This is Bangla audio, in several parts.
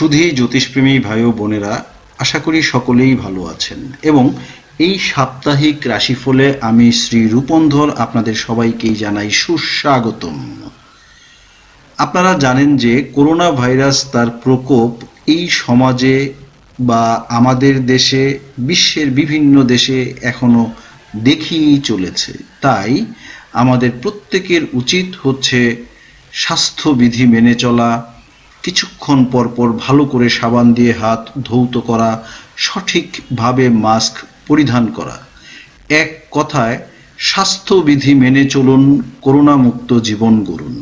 সুধী জ্যোতিষপ্রেমী ভাই ও বোনেরা আশা করি সকলেই ভালো আছেন। এবং এই সাপ্তাহিক রাশিফলে আমি শ্রী রূপন্ধর আপনাদের সবাইকেই জানাই সুস্বাগতম। আপনারা জানেন যে করোনা ভাইরাস তার প্রকোপ এই সমাজে বা আমাদের দেশে, বিশ্বের বিভিন্ন দেশে এখনও দেখিয়েই চলেছে। তাই আমাদের প্রত্যেকের উচিত হচ্ছে স্বাস্থ্যবিধি মেনে চলা কিছুক্ষণ পর পর ভালো করে সাবান দিয়ে হাত ধৌত করা, সঠিকভাবে মাস্ক পরিধান করা। এক কথায়, স্বাস্থ্যবিধি মেনে চলুন করোনা মুক্ত জীবন গড়ুন।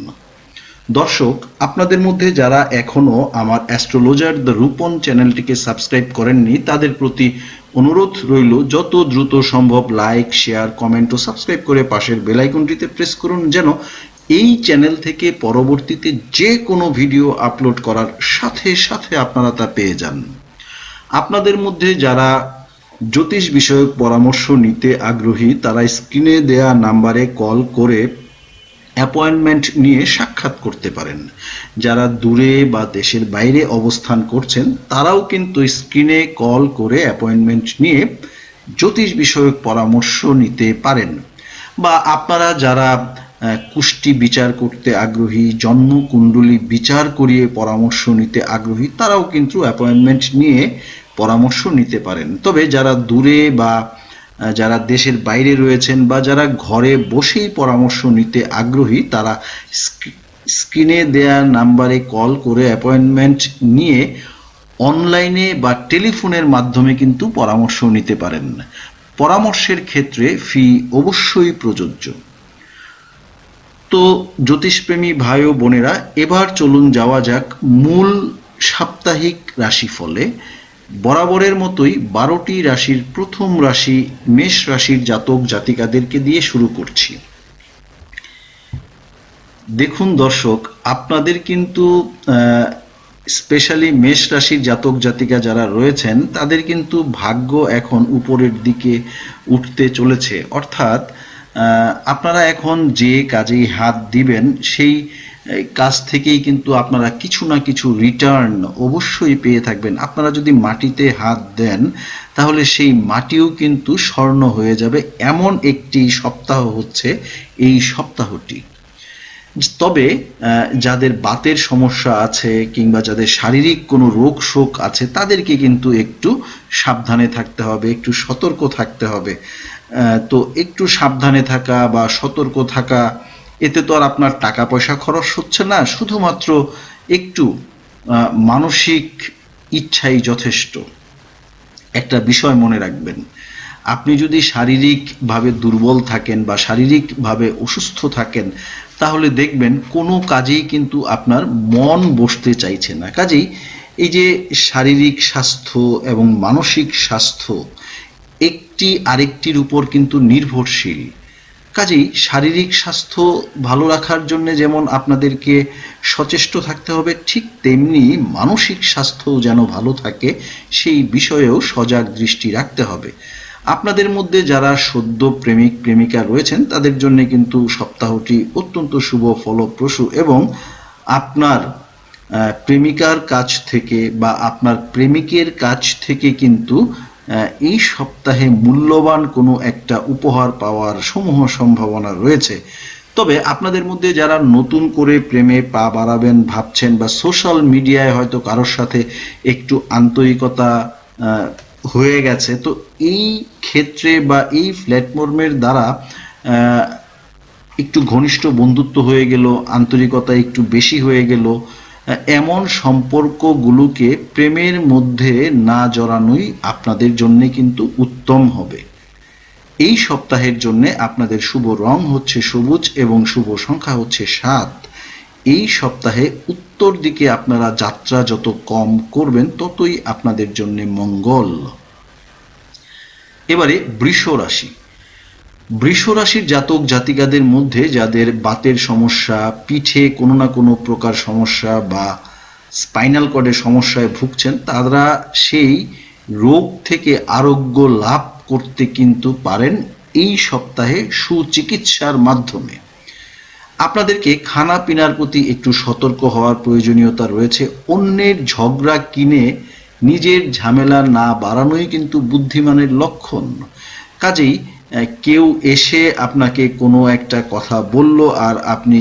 দর্শক, আপনাদের মধ্যে যারা এখনও আমার অ্যাস্ট্রোলজার দ্য রূপন চ্যানেলটিকে সাবস্ক্রাইব করেননি, তাদের প্রতি অনুরোধ রইল, যত দ্রুত সম্ভব লাইক, শেয়ার, কমেন্ট ও সাবস্ক্রাইব করে পাশের বেল আইকনটিতে প্রেস করুন, যেন এই চ্যানেল থেকে পরবর্তীতে যে কোনো ভিডিও আপলোড করার সাথে সাথে আপনারা তা পেয়ে যান। আপনাদের মধ্যে যারা জ্যোতিষ বিষয়ক পরামর্শ নিতে আগ্রহী, তারা স্ক্রিনে দেয়া নাম্বারে কল করে অ্যাপয়েন্টমেন্ট নিয়ে সাক্ষাৎ করতে পারেন। যারা দূরে বা দেশের বাইরে অবস্থান করছেন, তারাও কিন্তু স্ক্রিনে কল করে অ্যাপয়েন্টমেন্ট নিয়ে জ্যোতিষ বিষয়ক পরামর্শ নিতে পারেন। বা আপনারা যারা কুষ্টি বিচার করতে আগ্রহী জন্ম কুণ্ডলী বিচার করিয়ে পরামর্শ নিতে আগ্রহী, তারাও কিন্তু অ্যাপয়েন্টমেন্ট নিয়ে পরামর্শ নিতে পারেন। তবে যারা দূরে বা যারা দেশের বাইরে রয়েছেন বা যারা ঘরে বসেই পরামর্শ নিতে আগ্রহী, তারা স্ক্রি- স্ক্রিনে দেয়া নাম্বারে কল করে অ্যাপয়েন্টমেন্ট নিয়ে অনলাইনে বা টেলিফোনের মাধ্যমে কিন্তু পরামর্শ নিতে পারেন। পরামর্শের ক্ষেত্রে ফি অবশ্যই প্রযোজ্য। তো জ্যোতিষপ্রেমী ভাই ও বোনেরা, এবার চলুন যাওয়া যাক মূল সাপ্তাহিক রাশিফলে। বরাবরের মতোই বারোটি রাশির প্রথম রাশি মেষ রাশির জাতক জাতিকাদেরকে দিয়ে শুরু করছি। দেখুন দর্শক, আপনাদের কিন্তু স্পেশালি মেষ রাশির জাতক জাতিকা যারা রয়েছেন, তাদের কিন্তু ভাগ্য এখন উপরের দিকে উঠতে চলেছে। অর্থাৎ আপনারা এখন যে কাজেই হাত দিবেন, সেই কাজ থেকেই কিন্তু আপনারা কিছু না কিছু রিটার্ন অবশ্যই পেয়ে থাকবেন। আপনারা যদি মাটিতে হাত দেন, তাহলে সেই মাটিও কিন্তু স্বর্ণ হয়ে যাবে। এমন একটি সপ্তাহ হচ্ছে এই সপ্তাহটি। তবে যাদের বাতের সমস্যা আছে কিংবা যাদের শারীরিক কোনো রোগ শোক আছে, তাদেরকে কিন্তু একটু সাবধানে থাকতে হবে, একটু সতর্ক থাকতে হবে। তো একটু সাবধানে থাকা বা সতর্ক থাকা, এতে তো আর আপনার টাকা পয়সা খরচ হচ্ছে না, শুধুমাত্র একটু মানসিক ইচ্ছাই যথেষ্ট। একটা বিষয় মনে রাখবেন, আপনি যদি শারীরিকভাবে দুর্বল থাকেন বা শারীরিকভাবে অসুস্থ থাকেন, তাহলে দেখবেন কোনো কাজেই কিন্তু আপনার মন বসতে চাইছে না। কাজেই এই যে শারীরিক স্বাস্থ্য এবং মানসিক স্বাস্থ্য একটি আরেকটির উপর কিন্তু নির্ভরশীল। কাজেই শারীরিক স্বাস্থ্য ভালো রাখার জন্য যেমন আপনাদেরকে সচেষ্ট থাকতে হবে, ঠিক তেমনি মানসিক স্বাস্থ্য যেন ভালো থাকে, সেই বিষয়েও সজাগ দৃষ্টি রাখতে হবে। আপনাদের মধ্যে যারা সদ্য প্রেমিক, প্রেমিকা রয়েছেন, তাদের জন্য কিন্তু সপ্তাহটি অত্যন্ত শুভ, ফলপ্রসূ এবং আপনার প্রেমিকার কাছ থেকে বা আপনার প্রেমিকের কাছ থেকে কিন্তু এই সপ্তাহে মূল্যবান কোনো একটা উপহার পাওয়ার সমূহ সম্ভাবনা রয়েছে। তবে আপনাদের মধ্যে যারা নতুন করে প্রেমে পা বাড়াবেন, ভাবছেন বা সোশ্যাল মিডিয়ায় হয়তো কারোর সাথে একটু আন্তরিকতা হয়ে গেছে, তো এই ক্ষেত্রে বা এই প্ল্যাটফর্মের দ্বারা একটু ঘনিষ্ঠ বন্ধুত্ব হয়ে গেল, আন্তরিকতা একটু বেশি হয়ে গেল এমন সম্পর্কগুলোকে প্রেমের মধ্যে না জড়ানোই আপনাদের জন্য কিন্তু উত্তম হবে। এই সপ্তাহের জন্য আপনাদের শুভ রং হচ্ছে সবুজ এবং শুভ সংখ্যা হচ্ছে সাত। এই সপ্তাহে উত্তর দিকে আপনারা যাত্রা যত কম করবেন, ততই আপনাদের জন্য মঙ্গল। এবারে বৃষ রাশি। বৃষ রাশির জাতক জাতিকাদের মধ্যে যাদের বাতের সমস্যা, পিঠে কোনো না কোনো প্রকার সমস্যা বা স্পাইনাল কর্ডের সমস্যায় ভুগছেন, তারা সেই রোগ থেকে আরোগ্য লাভ করতে কিন্তু পারেন এই সপ্তাহে সুচিকিৎসার মাধ্যমে। আপনাদেরকে খানা পিনার প্রতি একটু সতর্ক হওয়ার প্রয়োজনীয়তা রয়েছে। অন্যের ঝগড়া কিনে নিজের ঝামেলা না বাড়ানোই কিন্তু বুদ্ধিমানের লক্ষণ। কাজেই কেউ এসে আপনাকে কোনো একটা কথা বলল আর আপনি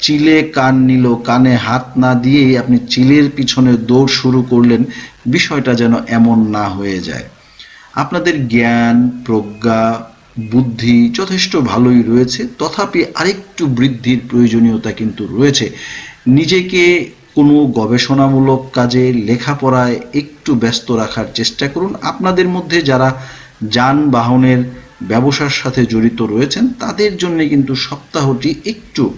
চিলে কান নিল, কানে হাত না দিয়েই আপনি চিলের পিছনে দৌড় শুরু করলেন, বিষয়টা যেন এমন না হয়ে যায়। আপনাদের জ্ঞান, প্রজ্ঞা, বুদ্ধি যথেষ্ট ভালোই রয়েছে, তথাপি আরেকটু বৃদ্ধির প্রয়োজনীয়তা কিন্তু রয়েছে। নিজেকে কোনো গবেষণামূলক কাজে, লেখাপড়ায় একটু ব্যস্ত রাখার চেষ্টা করুন। আপনাদের মধ্যে যারা যানবাহনের ব্যবসার সাথে জড়িত রয়েছেন, তাদের জন্য কিন্তু সপ্তাহটি একটু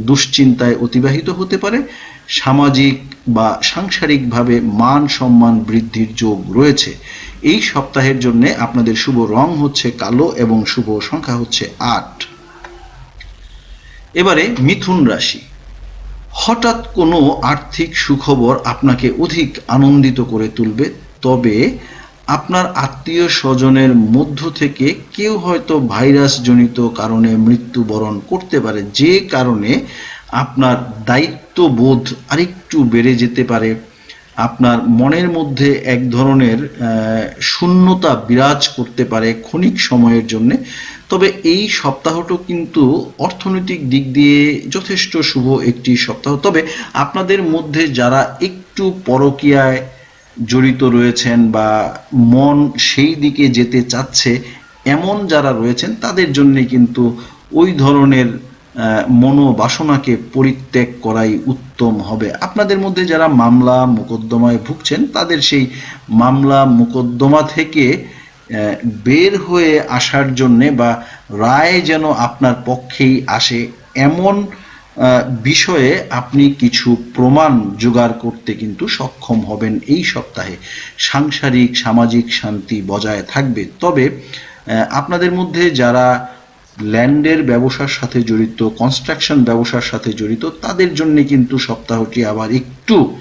দুশ্চিন্তায় অতিবাহিত হতে পারে। সামাজিক বা সাংসারিকভাবে মান সম্মান বৃদ্ধির যোগ রয়েছে। এই সপ্তাহের জন্য আপনাদের শুভ রং হচ্ছে কালো এবং শুভ সংখ্যা হচ্ছে আট। এবারে মিথুন রাশি। হঠাৎ কোনো আর্থিক সুখবর আপনাকে অধিক আনন্দিত করে তুলবে, তবে আপনার আত্মীয় স্বজনের মধ্য থেকে কেউ হয়তো ভাইরাস জনিত কারণে মৃত্যুবরণ করতে পারে। যে কারণে আপনার দায়িত্ববোধ আরেকটু বেড়ে যেতে পারে। আপনার মনের মধ্যে এক ধরনের শূন্যতা বিরাজ করতে পারে ক্ষণিক সময়ের জন্য। তবে এই সপ্তাহটা কিন্তু অর্থনৈতিক দিক দিয়ে যথেষ্ট শুভ একটি সপ্তাহ। তবে আপনাদের মধ্যে যারা একটু পরকীয়ায় জড়িত রয়েছেন বা মন সেই দিকে যেতে চাচ্ছে এমন যারা রয়েছেন, তাদের জন্যে কিন্তু ওই ধরনের মনোবাসনাকে পরিত্যাগ করাই উত্তম হবে। আপনাদের মধ্যে যারা মামলা মোকদ্দমায় ভুগছেন, তাদের সেই মামলা মোকদ্দমা থেকে বের হয়ে আসার জন্যে বা রায় যেন আপনার পক্ষেই আসে এমন বিষয়ে আপনি কিছু প্রমাণ জোগাড় করতে কিন্তু সক্ষম হবেন এই সপ্তাহে। সাংসারিক, সামাজিক শান্তি বজায় থাকবে। তবে আপনাদের মধ্যে যারা ল্যান্ডের ব্যবসার সাথে জড়িত কনস্ট্রাকশন ব্যবসার সাথে জড়িত, তাদের জন্য কিন্তু সপ্তাহটি আবার একটু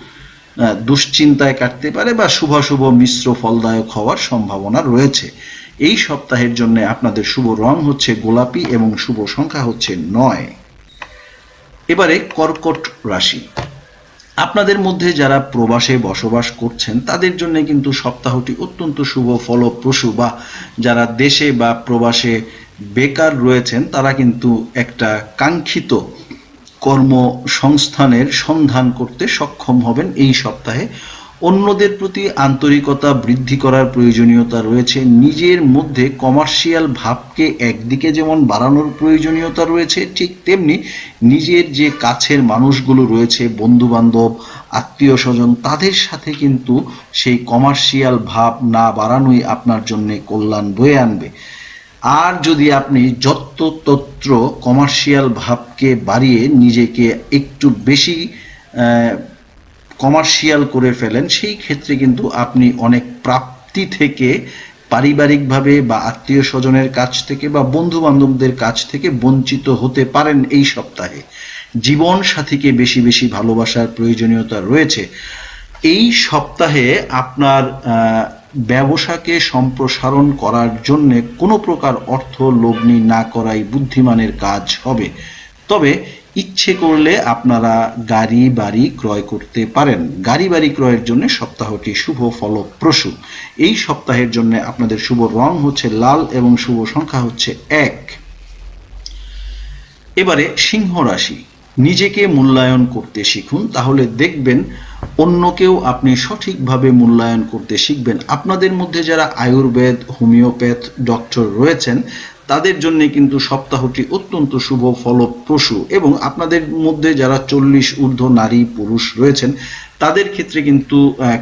দুশ্চিন্তায় কাটতে পারে বা শুভাশুভ মিশ্র ফলদায়ক হওয়ার সম্ভাবনা রয়েছে। এই সপ্তাহের জন্য আপনাদের শুভ রং হচ্ছে গোলাপি এবং শুভ সংখ্যা হচ্ছে নয়। এবারে কর্কট রাশি। আপনাদের মধ্যে যারা প্রবাসে বসবাস করছেন, তাদের জন্য কিন্তু সপ্তাহটি অত্যন্ত শুভ, ফলপ্রসূ বা যারা দেশে বা প্রবাসে বেকার রয়েছেন, তারা কিন্তু একটা কাঙ্ক্ষিত কর্মসংস্থানের সন্ধান করতে সক্ষম হবেন এই সপ্তাহে। অন্যদের প্রতি আন্তরিকতা বৃদ্ধি করার প্রয়োজনীয়তা রয়েছে। নিজের মধ্যে কমার্শিয়াল ভাবকে একদিকে যেমন বাড়ানোর প্রয়োজনীয়তা রয়েছে, ঠিক তেমনি নিজের যে কাছের মানুষগুলো রয়েছে বন্ধু বান্ধব আত্মীয় স্বজন তাদের সাথে কিন্তু সেই কমার্শিয়াল ভাব না বাড়ানোই আপনার জন্য কল্যাণ বয়ে আনবে। আর যদি আপনি যত্রতত্র কমার্শিয়াল ভাবকে বাড়িয়ে নিজেকে একটু বেশি কমার্শিয়াল করে ফেলেন, সেই ক্ষেত্রে কিন্তু আপনি অনেক প্রাপ্তি থেকে, পারিবারিকভাবে বা আত্মীয় স্বজনের কাছ থেকে বা বন্ধু বান্ধবদের কাছ থেকে বঞ্চিত হতে পারেন এই সপ্তাহে। জীবন সাথীকে বেশি বেশি ভালোবাসার প্রয়োজনীয়তা রয়েছে। এই সপ্তাহে আপনার ব্যবসাকে সম্প্রসারণ করার জন্য কোনো প্রকার অর্থ লগ্নি না করাই বুদ্ধিমানের কাজ হবে। তবে ইচ্ছে করলে আপনারা গাড়ি বাড়ি ক্রয় করতে পারেন। গাড়ি বাড়ি ক্রয়ের জন্য সপ্তাহটি শুভ ফলপ্রসূ। এই সপ্তাহের জন্য আপনাদের শুভ রং হচ্ছে লাল এবং শুভ সংখ্যা হচ্ছে এক। এবারে সিংহ রাশি। নিজেকে মূল্যায়ন করতে শিখুন, তাহলে দেখবেন অন্যকেও আপনি সঠিকভাবে মূল্যায়ন করতে শিখবেন। আপনাদের মধ্যে যারা আয়ুর্বেদ, হোমিওপ্যাথ, ডক্টর রয়েছেন তাদের জন্য কিন্তু সপ্তাহটি অত্যন্ত শুভ, ফলপ্রসূ এবং আপনাদের মধ্যে যারা চল্লিশ ঊর্ধ্ব নারী পুরুষ রয়েছেন, তাদের ক্ষেত্রে কিন্তু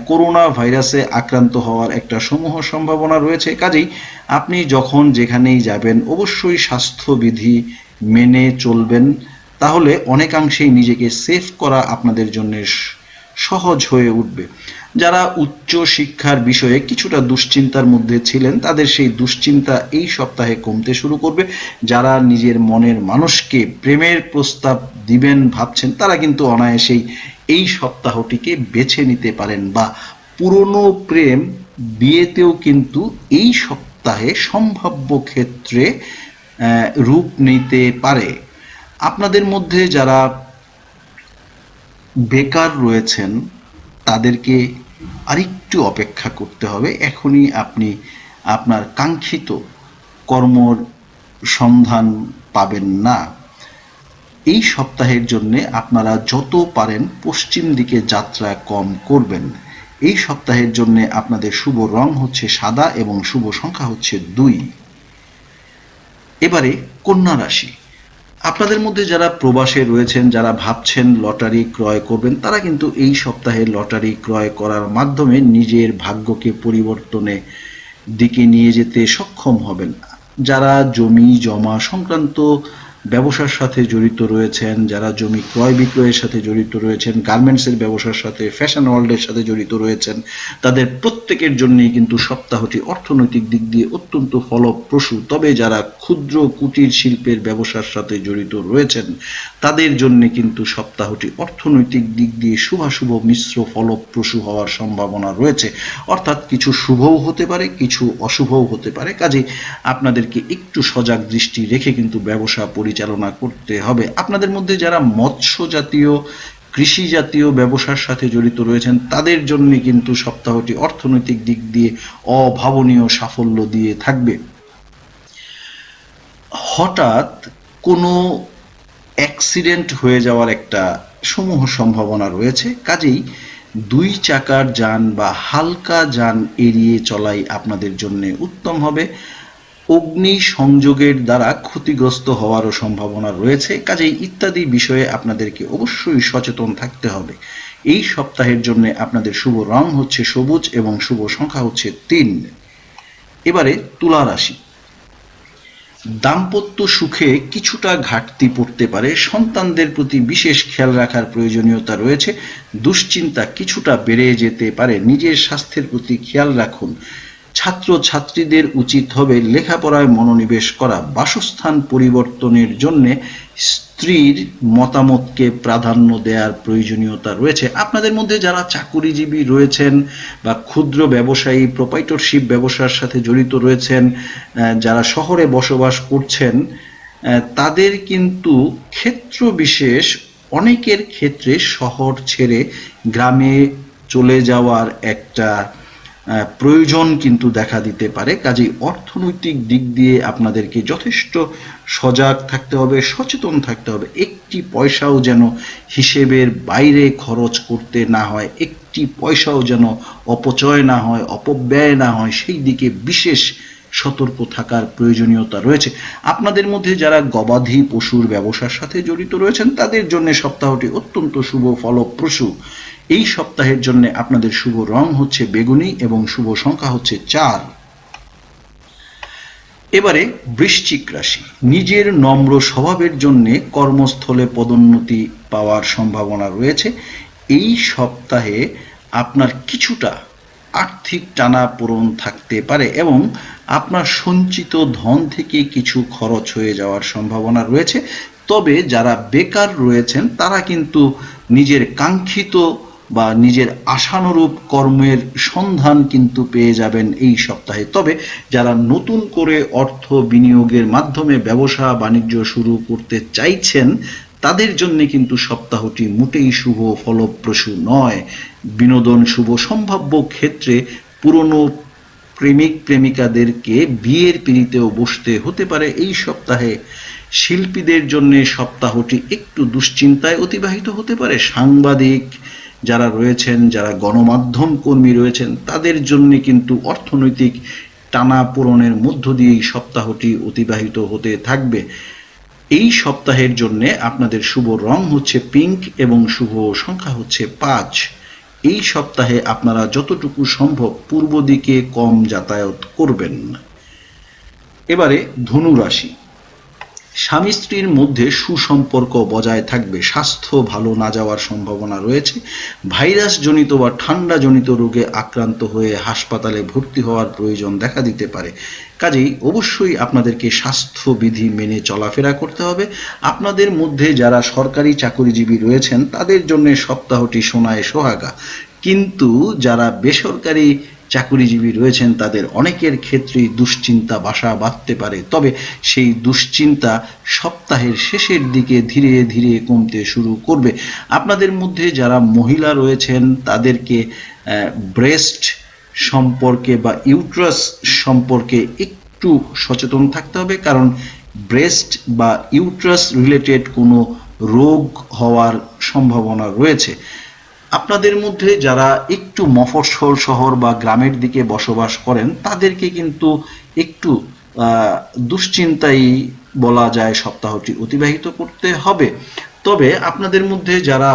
করোনা ভাইরাসে আক্রান্ত হওয়ার একটা সমূহ সম্ভাবনা রয়েছে। কাজেই আপনি যখন যেখানেই যাবেন, অবশ্যই স্বাস্থ্যবিধি মেনে চলবেন। তাহলে অনেকাংশেই নিজেকে সেফ করা আপনাদের জন্য সহজ হয়ে উঠবে। যারা উচ্চ শিক্ষার বিষয়ে কিছুটা দুশ্চিন্তার মধ্যে ছিলেন, তাদের সেই দুশ্চিন্তা এই সপ্তাহে কমতে শুরু করবে। যারা নিজের মনের মানুষকে প্রেমের প্রস্তাব দিবেন ভাবছেন, তারা কিন্তু অনায়াসেই এই সপ্তাহটিকে বেছে নিতে পারেন বা পুরনো প্রেম বিয়েতেও কিন্তু এই সপ্তাহে সম্ভাব্য ক্ষেত্রে রূপ নিতে পারে। আপনাদের মধ্যে যারা বেকার রয়েছেন, তাদেরকে আরেকটু অপেক্ষা করতে হবে। এখনই আপনি আপনার কাঙ্ক্ষিত কর্মর সন্ধান পাবেন না। এই সপ্তাহের জন্য আপনারা যত পারেন পশ্চিম দিকে যাত্রা কম করবেন। এই সপ্তাহের জন্য আপনাদের শুভ রং হচ্ছে সাদা এবং শুভ সংখ্যা হচ্ছে দুই। এবারে কন্যা রাশি। আপনাদের মধ্যে যারা প্রবাসে রয়েছেন, যারা ভাবছেন লটারি ক্রয় করবেন, তারা কিন্তু এই সপ্তাহে লটারি ক্রয় করার মাধ্যমে নিজের ভাগ্যকে পরিবর্তনে দিকে নিয়ে যেতে সক্ষম হবেন। যারা জমি জমা সংক্রান্ত ব্যবসার সাথে জড়িত রয়েছেন, যারা জমি ক্রয় বিক্রয়ের সাথে জড়িত রয়েছেন, গার্মেন্টসের ব্যবসার সাথে, ফ্যাশন ওয়ার্ল্ডের সাথে জড়িত রয়েছেন, তাদের প্রত্যেকের জন্যই কিন্তু সপ্তাহটি অর্থনৈতিক দিক দিয়ে অত্যন্ত ফলপ্রসূ। তবে যারা ক্ষুদ্র কুটির শিল্পের ব্যবসার সাথে জড়িত রয়েছেন, তাদের জন্য কিন্তু সপ্তাহটি অর্থনৈতিক দিক দিয়ে শুভাশুভ মিশ্র ফলপ্রসূ হওয়ার সম্ভাবনা রয়েছে। অর্থাৎ কিছু শুভও হতে পারে, কিছু অশুভও হতে পারে। কাজে আপনাদেরকে একটু সজাগ দৃষ্টি রেখে কিন্তু ব্যবসা পরিচালনা করতে হবে। আপনাদের মধ্যে যারা মৎস্য জাতীয় কৃষি জাতীয় ব্যবসার সাথে জড়িত রয়েছেন, তাদের জন্য কিন্তু সপ্তাহটি অর্থনৈতিক দিক দিয়ে অভাবনীয় সাফল্য দিয়ে থাকবে। হঠাৎ কোনো অ্যাক্সিডেন্ট হয়ে যাওয়ার একটা সমূহ সম্ভাবনা রয়েছে, কাজেই দুই চাকার যান বা হালকা যান এড়িয়ে চলাই আপনাদের জন্য উত্তম হবে। অগ্নি সংযোগের দ্বারা ক্ষতিগ্রস্ত হওয়ারও সম্ভাবনা রয়েছে। কাজেই ইত্যাদি বিষয়ে আপনাদেরকে অবশ্যই সচেতন থাকতে হবে। এই সপ্তাহের জন্য আপনাদের শুভ রং হচ্ছে সবুজ এবং শুভ সংখ্যা হচ্ছে তিন। এবারে তুলা রাশি। দাম্পত্য সুখে কিছুটা ঘাটতি পড়তে পারে। সন্তানদের প্রতি বিশেষ খেয়াল রাখার প্রয়োজনীয়তা রয়েছে। দুশ্চিন্তা কিছুটা বেড়ে যেতে পারে। নিজের স্বাস্থ্যের প্রতি খেয়াল রাখুন। ছাত্র ছাত্রীদের উচিত হবে লেখাপড়ায় মনোনিবেশ করা, বাসস্থান পরিবর্তনের জন্য স্ত্রীর মতামতকে প্রাধান্য দেওয়ার প্রয়োজনীয়তা রয়েছে। আপনাদের মধ্যে যারা চাকুরিজীবী রয়েছেন বা ক্ষুদ্র ব্যবসায়ী, প্রোপাইটরশিপ ব্যবসার সাথে জড়িত রয়েছেন যারা শহরে বসবাস করছেন তাদের কিন্তু ক্ষেত্র বিশেষ অনেকের ক্ষেত্রে শহর ছেড়ে গ্রামে চলে যাওয়ার একটা প্রয়োজন কিন্তু দেখা দিতে পারে। কাজেই অর্থনৈতিক দিক দিয়ে আপনাদেরকে যথেষ্ট সজাগ থাকতে হবে, সচেতন থাকতে হবে। একটি পয়সাও যেন হিসেবের বাইরে খরচ করতে না হয়, একটি পয়সাও যেন অপচয় না হয়, অপব্যয় না হয়, সেই দিকে বিশেষ সতর্ক থাকার প্রয়োজনীয়তা রয়েছে। আপনাদের মধ্যে যারা গবাদি পশুর ব্যবসার সাথে জড়িত রয়েছেন, তাদের জন্য সপ্তাহটি অত্যন্ত শুভ, ফলপ্রসূ। এই সপ্তাহের জন্য আপনাদের শুভ রং হচ্ছে বেগুনি এবং শুভ সংখ্যা হচ্ছে চার। এবারে বৃশ্চিক রাশি, নিজের নম্র স্বভাবের জন্য কর্মস্থলে পদোন্নতি পাওয়ার সম্ভাবনা রয়েছে। এই সপ্তাহে আপনার কিছুটা আর্থিক টানাপোড়েন থাকতে পারে এবং আপনার সঞ্চিত ধন থেকে কিছু খরচ হয়ে যাওয়ার সম্ভাবনা রয়েছে। তবে যারা বেকার রয়েছেন, তারা কিন্তু নিজের কাঙ্ক্ষিত বা নিজের আশানুরূপ কর্মের সন্ধান কিন্তু পেয়ে যাবেন এই সপ্তাহে। তবে যারা নতুন করে অর্থ বিনিয়োগের মাধ্যমে ব্যবসা বাণিজ্য শুরু করতে চাইছেন, তাদের জন্য কিন্তু সপ্তাহটি মোটেই শুভ ফলপ্রসূ নয়। বিনোদন শুভ সম্ভাব্য ক্ষেত্রে পুরনো প্রেমিক প্রেমিকাদেরকে বিয়ের পিড়িতেও বসতে হতে পারে এই সপ্তাহে। শিল্পীদের জন্য সপ্তাহটি একটু দুশ্চিন্তায় অতিবাহিত হতে পারে। সাংবাদিক যারা রয়েছেন, যারা গণমাধ্যম কর্মী রয়েছেন, তাদের জন্য কিন্তু অর্থনৈতিক টানাপোড়েনের মধ্য দিয়ে এই সপ্তাহটি অতিবাহিত হতে থাকবে। এই সপ্তাহের জন্যে আপনাদের শুভ রং হচ্ছে পিঙ্ক এবং শুভ সংখ্যা হচ্ছে পাঁচ। এই সপ্তাহে আপনারা যতটুকু সম্ভব পূর্ব দিকে কম যাতায়াত করবেন। এবারে ধনু রাশি। স্বামী স্ত্রীর মধ্যে সুসম্পর্ক বজায় থাকবে, স্বাস্থ্য ভালো না যাওয়ার সম্ভাবনা রয়েছে ভাইরাস জনিত বা ঠান্ডা জনিত রোগে আক্রান্ত হয়ে হাসপাতালে ভর্তি হওয়ার প্রয়োজন দেখা দিতে পারে। কাজেই অবশ্যই আপনাদেরকে স্বাস্থ্যবিধি মেনে চলাফেরা করতে হবে। আপনাদের মধ্যে যারা সরকারি চাকরিজীবী রয়েছেন, তাদের জন্য সপ্তাহটি সোনায় সোহাগা। কিন্তু যারা বেসরকারি চাকুরিজীবী রয়েছেন, তাদের অনেকের ক্ষেত্রেই দুশ্চিন্তা বাসা বাঁধতে পারে। তবে সেই দুশ্চিন্তা সপ্তাহের শেষের দিকে ধীরে ধীরে কমতে শুরু করবে। আপনাদের মধ্যে যারা মহিলা রয়েছেন, তাদেরকে ব্রেস্ট সম্পর্কে বা ইউট্রাস সম্পর্কে একটু সচেতন থাকতে হবে। কারণ ব্রেস্ট বা ইউট্রাস রিলেটেড কোনো রোগ হওয়ার সম্ভাবনা রয়েছে। আপনাদের মধ্যে যারা একটু মফস্বল শহর বা গ্রামের দিকে বসবাস করেন, তাদেরকে কিন্তু একটু দুশ্চিন্তাই বলা যায় সপ্তাহটি অতিবাহিত করতে হবে। তবে আপনাদের মধ্যে যারা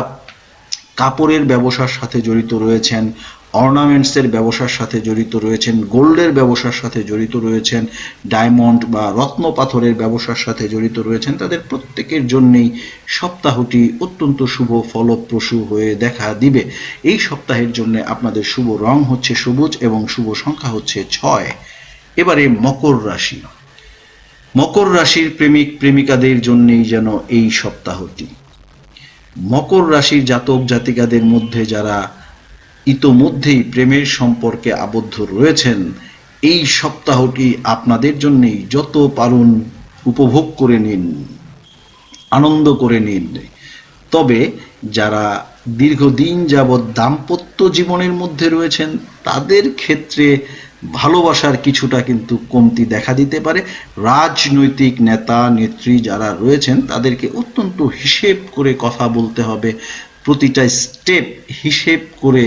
কাপড়ের ব্যবসার সাথে জড়িত রয়েছেন অর্নামেন্টসের ব্যবসার সাথে জড়িত রয়েছেন, গোল্ডের ব্যবসার সাথে জড়িত রয়েছেন, ডায়মন্ড বা রত্ন পাথরের ব্যবসার সাথে জড়িত রয়েছেন। তাদের প্রত্যেকের জন্যেই সপ্তাহটি অত্যন্ত শুভ, ফলপ্রসূ হয়ে দেখা দিবে। এই সপ্তাহের জন্য আপনাদের শুভ রং হচ্ছে সবুজ এবং শুভ সংখ্যা হচ্ছে ছয়। এবারে মকর রাশি। মকর রাশির প্রেমিক, প্রেমিকাদের জন্যেই যেন এই সপ্তাহটি। মকর রাশির জাতক জাতিকাদের মধ্যে যারা ইতোমধ্যেই প্রেমের সম্পর্কে আবদ্ধ রয়েছেন। এই সপ্তাহটি আপনাদের জন্যই যত পারুন উপভোগ করে নিন, আনন্দ করে নিন। তবে যারা দীর্ঘদিন যাবৎ দাম্পত্য জীবনের মধ্যে রয়েছেন, তাদের ক্ষেত্রে ভালোবাসার কিছুটা কিন্তু কমতি দেখা দিতে পারে। রাজনৈতিক নেতা, নেত্রী যারা রয়েছেন, তাদেরকে অত্যন্ত হিসেব করে কথা বলতে হবে। প্রতিটা স্টেপ হিসেব করে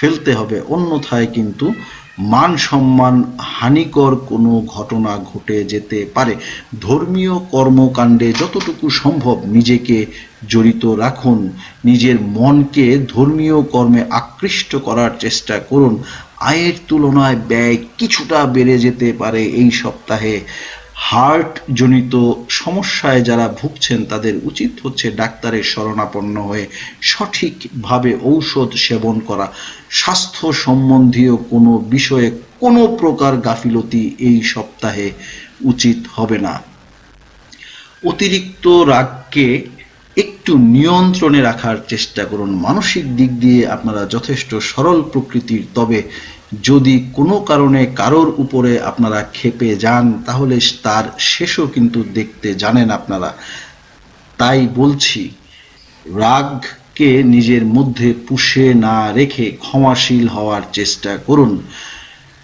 ফেলতে হবে। অন্যথায় কিন্তু মান সম্মান হানিকর কোনো ঘটনা ঘটে যেতে পারে। ধর্মীয় কর্মকাণ্ডে যতটুকু সম্ভব নিজেকে জড়িত রাখুন। নিজের মনকে ধর্মীয় কর্মে আকৃষ্ট করার চেষ্টা করুন। আয়ের তুলনায় ব্যয় কিছুটা বেড়ে যেতে পারে এই সপ্তাহে। হার্ট জনিত সমস্যায় যারা ভুগছেন, তাদের উচিত হচ্ছে ডাক্তারের শরণাপন্ন হয়ে সঠিকভাবে ঔষধ সেবন করা। স্বাস্থ্য সম্বন্ধীয় কোনো বিষয়ে কোনো প্রকার গাফিলতি এই সপ্তাহে উচিত হবে না। অতিরিক্ত রাগকে একটু নিয়ন্ত্রণে রাখার চেষ্টা করুন। মানসিক দিক দিয়ে আপনারা যথেষ্ট সরল প্রকৃতির, তবে যদি কোনো কারণে কারোর উপরে আপনারা ক্ষেপে যান, তাহলে তার শেষও কিন্তু দেখতে জানেন আপনারা। তাই বলছি, রাগকে নিজের মধ্যে পুষে না রেখে ক্ষমাশীল হওয়ার চেষ্টা করুন।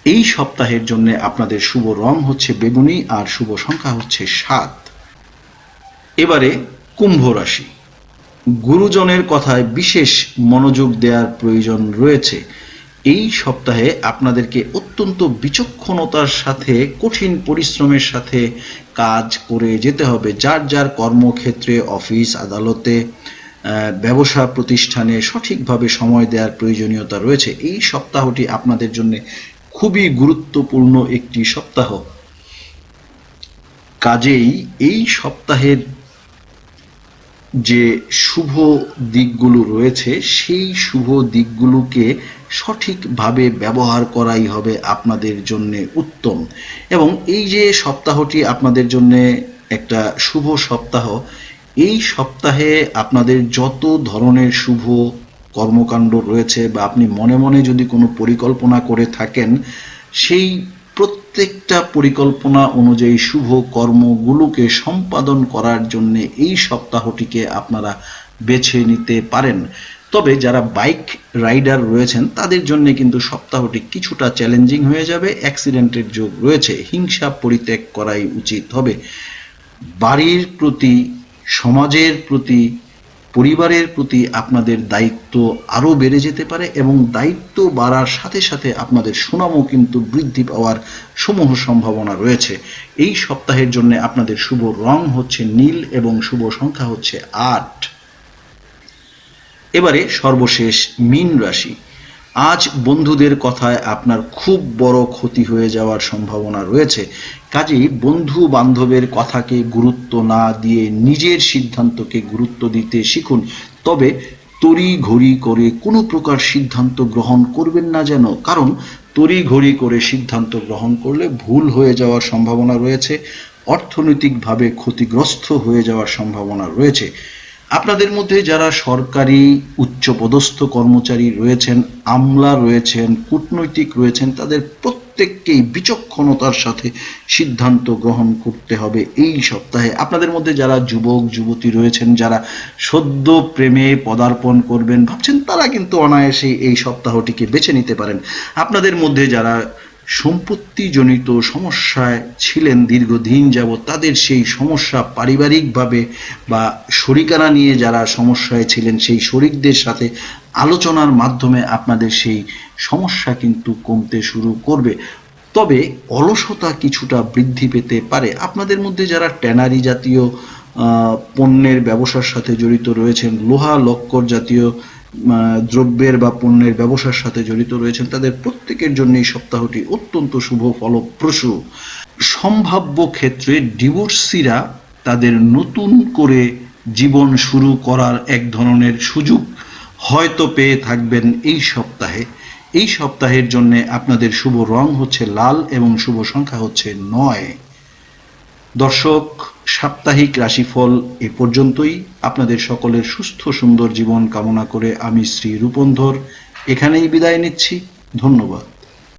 এই সপ্তাহের জন্য আপনাদের শুভ রং হচ্ছে বেগুনি আর শুভ সংখ্যা হচ্ছে সাত। এবারে কুম্ভ রাশি। গুরুজনের কথায় বিশেষ মনোযোগ দেওয়ার প্রয়োজন রয়েছে। এই সপ্তাহে আপনাদেরকে অত্যন্ত বিচক্ষণতার সাথে, কঠিন পরিশ্রমের সাথে কাজ করে যেতে হবে। যার যার কর্মক্ষেত্রে, অফিস, আদালতে ব্যবসা প্রতিষ্ঠানে সঠিকভাবে সময় দেওয়ার প্রয়োজনীয়তা রয়েছে। এই সপ্তাহটি আপনাদের জন্য খুবই গুরুত্বপূর্ণ একটি সপ্তাহ। কাজেই এই সপ্তাহের যে শুভ দিকগুলো রয়েছে, সেই শুভ দিকগুলোকে সঠিকভাবে ব্যবহার করাই হবে আপনাদের জন্য উত্তম। এবং এই যে সপ্তাহটি আপনাদের জন্য একটা শুভ সপ্তাহ, এই সপ্তাহে আপনাদের যত ধরনের শুভ কর্মকাণ্ড রয়েছে বা আপনি মনে মনে যদি কোনো পরিকল্পনা করে থাকেন, সেই প্রত্যেকটা পরিকল্পনা অনুযায়ী শুভ কর্মগুলোকে সম্পাদন করার জন্য এই সপ্তাহটিকে আপনারা বেছে নিতে পারেন। তবে যারা বাইক রাইডার রয়েছেন, তাদের জন্য কিন্তু সপ্তাহটি কিছুটা চ্যালেঞ্জিং হয়ে যাবে। অ্যাক্সিডেন্টের যোগ রয়েছে, হিংসা পরিত্যাগ করাই উচিত হবে। বাড়ির প্রতি, সমাজের প্রতি, পরিবারের প্রতি আপনাদের দায়িত্ব আরও বেড়ে যেতে পারে এবং দায়িত্ব বাড়ার সাথে সাথে আপনাদের সুনামও কিন্তু বৃদ্ধি পাওয়ার সমূহ সম্ভাবনা রয়েছে। এই সপ্তাহের জন্য আপনাদের শুভ রং হচ্ছে নীল এবং শুভ সংখ্যা হচ্ছে আট। এবারে সর্বশেষ মীন রাশি। আজ বন্ধুদের কথায় আপনার খুব বড় ক্ষতি হয়ে যাওয়ার সম্ভাবনা রয়েছে। কাজেই বন্ধু বান্ধবের কথাকে গুরুত্ব না দিয়ে নিজের সিদ্ধান্তকে গুরুত্ব দিতে শিখুন। তবে তড়ি ঘড়ি করে কোনো প্রকার সিদ্ধান্ত গ্রহণ করবেন না যেন। কারণ তড়ি ঘড়ি করে সিদ্ধান্ত গ্রহণ করলে ভুল হয়ে যাওয়ার সম্ভাবনা রয়েছে, অর্থনৈতিকভাবে ক্ষতিগ্রস্ত হয়ে যাওয়ার সম্ভাবনা রয়েছে। আপনাদের মধ্যে যারা সরকারি উচ্চপদস্থ কর্মচারী রয়েছেন, আমলা রয়েছেন, কূটনৈতিক রয়েছেন, তাদের প্রত্যেককেই বিচক্ষণতার সাথে সিদ্ধান্ত গ্রহণ করতে হবে এই সপ্তাহে। আপনাদের মধ্যে যারা যুবক, যুবতী রয়েছেন, যারা সদ্য প্রেমে পদার্পণ করবেন, ভাবছেন তারা কিন্তু অনায়াসে এই সপ্তাহটিকে বেছে নিতে পারেন। আপনাদের মধ্যে যারা সম্পত্তিজনিত সমস্যায় ছিলেন দীর্ঘদিন যাবৎ, তাদের সেই সমস্যা পারিবারিকভাবে বা শরিকানা নিয়ে যারা সমস্যায় ছিলেন, সেই শরিকদের সাথে আলোচনার মাধ্যমে আপনাদের সেই সমস্যা কিন্তু কমতে শুরু করবে। তবে অলসতা কিছুটা বৃদ্ধি পেতে পারে। আপনাদের মধ্যে যারা ট্যানারি জাতীয় পণ্যের ব্যবসার সাথে জড়িত রয়েছেন, লোহা, লক্কর জাতীয় দ্রব্যের বা পণ্যের ব্যবসার সাথে জড়িত রয়েছেন, তাদের প্রত্যেকের জন্য এই সপ্তাহটি অত্যন্ত শুভ, ফলপ্রসূ। সম্ভাব্য ক্ষেত্রে ডিভোর্সিরা তাদের নতুন করে জীবন শুরু করার এক ধরনের সুযোগ হয়তো পেয়ে থাকবেন এই সপ্তাহে। এই সপ্তাহের জন্য আপনাদের শুভ রং হচ্ছে লাল এবং শুভ সংখ্যা হচ্ছে নয়। দর্শক সাপ্তাহিক রাশিফল এ পর্যন্তই। আপনাদের সকলের সুস্থ সুন্দর জীবন কামনা করে আমি শ্রী রূপন্ধর। এখানেই বিদায় নিচ্ছি। ধন্যবাদ।